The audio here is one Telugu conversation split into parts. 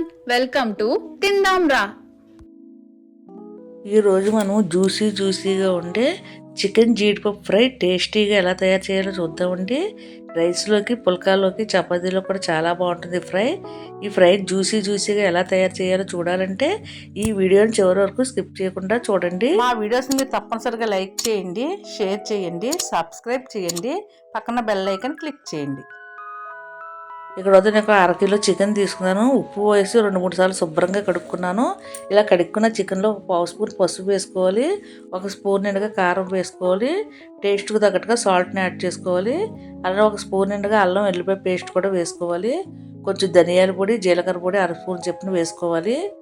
ఎవ్రీవన్ వెల్కమ్ టు తిందాం రా ఈరోజు మనం జ్యూసీ జ్యూసీగా ఉండే చికెన్ జీడిపప్పు ఫ్రై టేస్టీగా ఎలా తయారు చేయాలో చూద్దామండి. రైస్లోకి పుల్కాలోకి చపాతీలో కూడా చాలా బాగుంటుంది ఫ్రై. ఈ ఫ్రై జ్యూసీ జ్యూసీగా ఎలా తయారు చేయాలో చూడాలంటే ఈ వీడియోని చివరి వరకు స్కిప్ చేయకుండా చూడండి. మా వీడియోస్ మీరు తప్పనిసరిగా లైక్ చేయండి షేర్ చేయండి సబ్స్క్రైబ్ చేయండి పక్కన బెల్ ఐకాన్ క్లిక్ చేయండి. ఇక్కడ వద్ద నేను ఒక అరకిలో చికెన్ తీసుకున్నాను. ఉప్పు వేసి రెండు మూడు సార్లు శుభ్రంగా కడుక్కున్నాను. ఇలా కడుక్కున్న చికెన్లో పావు స్పూన్ పసుపు వేసుకోవాలి. ఒక స్పూన్ నిండుగా కారం వేసుకోవాలి. టేస్ట్కి తగ్గట్టుగా సాల్ట్ని యాడ్ చేసుకోవాలి. అలానే ఒక స్పూన్ నిండుగా అల్లం వెల్లిపాయ పేస్ట్ కూడా వేసుకోవాలి. కొంచెం ధనియాల పొడి జీలకర్ర పొడి అర స్పూన్ చెప్పిన వేసుకోవాలి.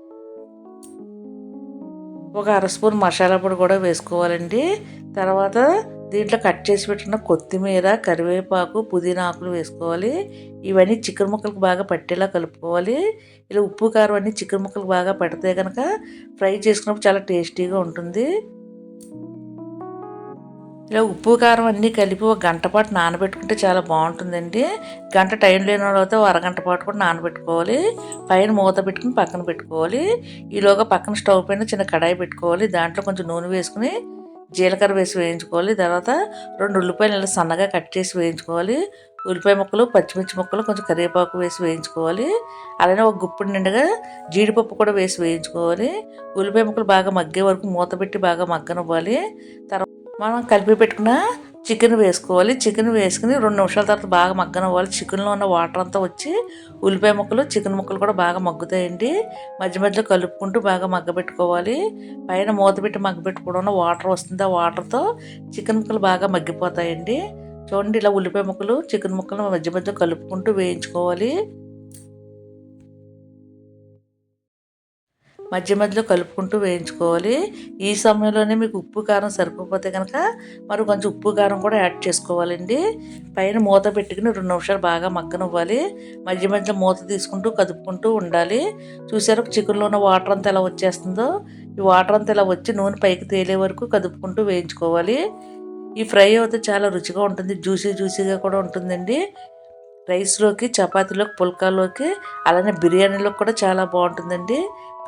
ఒక అర స్పూన్ మసాలా పొడి కూడా వేసుకోవాలండి. తర్వాత దీంట్లో కట్ చేసి పెట్టుకున్న కొత్తిమీర కరివేపాకు పుదీనా ఆకులు వేసుకోవాలి. ఇవన్నీ చికెన్ ముక్కలకు బాగా పట్టేలా కలుపుకోవాలి. ఇలా ఉప్పు కారం అన్నీ చికెన్ ముక్కలకు బాగా పడితే కనుక ఫ్రై చేసుకున్నప్పుడు చాలా టేస్టీగా ఉంటుంది. ఇలా ఉప్పు కారం అన్నీ కలిపి ఒక గంట పాటు నానబెట్టుకుంటే చాలా బాగుంటుందండి. గంట టైం లేని వాళ్ళు అయితే అరగంట పాటు కూడా నానబెట్టుకోవాలి. పైన మూత పెట్టుకుని పక్కన పెట్టుకోవాలి. ఈలోగా పక్కన స్టవ్ పైన చిన్న కడాయి పెట్టుకోవాలి. దాంట్లో కొంచెం నూనె వేసుకుని జీలకర్ర వేసి వేయించుకోవాలి. తర్వాత రెండు ఉల్లిపాయలు ఇలా సన్నగా కట్ చేసి వేయించుకోవాలి. ఉల్లిపాయ ముక్కలు పచ్చిమిర్చి ముక్కలు కొంచెం కరివేపాకు వేసి వేయించుకోవాలి. అలానే ఒక గుప్పుడు నిండుగా జీడిపప్పు కూడా వేసి వేయించుకోవాలి. ఉల్లిపాయ ముక్కలు బాగా మగ్గే వరకు మూత పెట్టి బాగా మగ్గనివ్వాలి. తర్వాత మనం కలిపి పెట్టుకున్న చికెన్ వేసుకోవాలి. చికెన్ వేసుకుని రెండు నిమిషాల తర్వాత బాగా మగ్గనివ్వాలి. చికెన్లో ఉన్న వాటర్ అంతా వచ్చి ఉల్లిపాయ ముక్కలు చికెన్ ముక్కలు కూడా బాగా మగ్గుతాయండి. మధ్య మధ్యలో కలుపుకుంటూ బాగా మగ్గబెట్టుకోవాలి. పైన మూత పెట్టి మగ్గబెట్టుకోవడం వాటర్ వస్తుంది. ఆ వాటర్తో చికెన్ ముక్కలు బాగా మగ్గిపోతాయండి. చూడండి ఇలా ఉల్లిపాయ ముక్కలు చికెన్ ముక్కలు మధ్య మధ్య కలుపుకుంటూ వేయించుకోవాలి. మధ్య మధ్యలో కలుపుకుంటూ వేయించుకోవాలి. ఈ సమయంలోనే మీకు ఉప్పు కారం సరిపోతే కనుక మరి కొంచెం ఉప్పు కారం కూడా యాడ్ చేసుకోవాలండి. పైన మూత పెట్టుకుని రెండు నిమిషాలు బాగా మగ్గనివ్వాలి. మధ్య మధ్యలో మూత తీసుకుంటూ కదుపుకుంటూ ఉండాలి. చూసారు చికెన్లో ఉన్న వాటర్ అంతా ఎలా వచ్చేస్తుందో? ఈ వాటర్ అంతా ఇలా వచ్చి నూనె పైకి తేలే వరకు కదుపుకుంటూ వేయించుకోవాలి. ఈ ఫ్రై అయితే చాలా రుచిగా ఉంటుంది. జ్యూసీ జ్యూసీగా కూడా ఉంటుందండి. రైస్లోకి చపాతీలోకి పుల్కాలోకి అలానే బిర్యానీలోకి కూడా చాలా బాగుంటుందండి.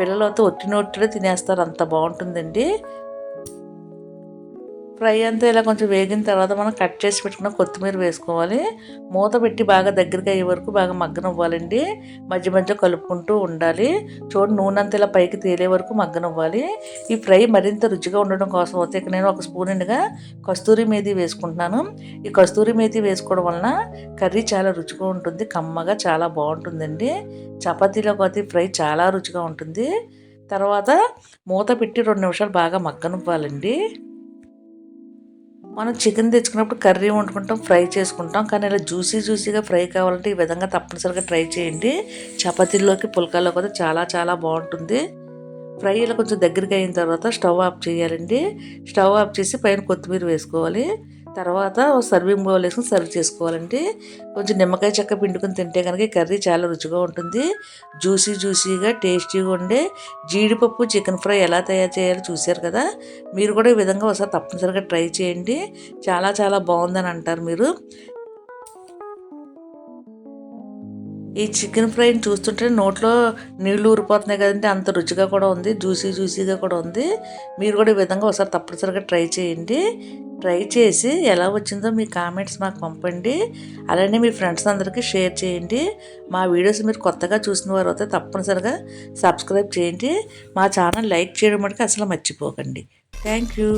పిల్లలతో ఒట్టిన ఒట్టిలో తినేస్తారు అంత బాగుంటుందండి. ఫ్రై అంతా ఇలా కొంచెం వేగిన తర్వాత మనం కట్ చేసి పెట్టుకున్న కొత్తిమీర వేసుకోవాలి. మూత పెట్టి బాగా దగ్గరికి అయ్యే వరకు బాగా మగ్గనివ్వాలండి. మధ్య మధ్య కలుపుకుంటూ ఉండాలి. చూడండి నూనె అంతా ఇలా పైకి తేలే వరకు మగ్గనివ్వాలి. ఈ ఫ్రై మరింత రుచిగా ఉండడం కోసం అయితే ఇక నేను ఒక స్పూన్ నిండుగా కస్తూరి మేతి వేసుకుంటున్నాను. ఈ కస్తూరి మేతి వేసుకోవడం వలన కర్రీ చాలా రుచిగా ఉంటుంది. కమ్మగా చాలా బాగుంటుందండి. చపాతీలో కొద్ది ఫ్రై చాలా రుచిగా ఉంటుంది. తర్వాత మూత పెట్టి రెండు నిమిషాలు బాగా మగ్గనివ్వాలండి. మనం చికెన్ తెచ్చుకున్నప్పుడు కర్రీ వండుకుంటాం ఫ్రై చేసుకుంటాం కానీ ఇలా జ్యూసీ జ్యూసీగా ఫ్రై కావాలంటే ఈ విధంగా తప్పనిసరిగా ట్రై చేయండి. చపాతీల్లోకి పుల్కాల్లో కూడా చాలా చాలా బాగుంటుంది. ఫ్రై ఇలా కొంచెం దగ్గరికి అయిన తర్వాత స్టవ్ ఆఫ్ చేయాలండి. స్టవ్ ఆఫ్ చేసి పైన కొత్తిమీర వేసుకోవాలి. తర్వాత సర్వింగ్ బౌల్ వేసుకుని సర్వ్ చేసుకోవాలండి కొంచెం నిమ్మకాయ చెక్క పిండుకొని తింటే కనుక ఈ కర్రీ చాలా రుచిగా ఉంటుంది. జ్యూసీ జ్యూసీగా టేస్టీగా ఉండే జీడిపప్పు చికెన్ ఫ్రై ఎలా తయారు చేయాలో చూశారు కదా? మీరు కూడా ఈ విధంగా ఒకసారి తప్పనిసరిగా ట్రై చేయండి. చాలా చాలా బాగుందని అంటారు మీరు. ఈ చికెన్ ఫ్రైని చూస్తుంటే నోట్లో నీళ్ళు ఊరిపోతున్నాయి కదండి అంత రుచిగా కూడా ఉంది జ్యూసీ జ్యూసీగా కూడా ఉంది. మీరు కూడా ఈ విధంగా ఒకసారి తప్పనిసరిగా ట్రై చేయండి. ట్రై చేసి ఎలా వచ్చిందో మీ కామెంట్స్ మాకు పంపండి. అలానే మీ ఫ్రెండ్స్ అందరికీ షేర్ చేయండి. మా వీడియోస్ మీరు కొత్తగా చూసిన వారు అయితే తప్పనిసరిగా సబ్స్క్రైబ్ చేయండి. మా ఛానల్ లైక్ చేయడం మటుకు అసలు మర్చిపోకండి. Thank you.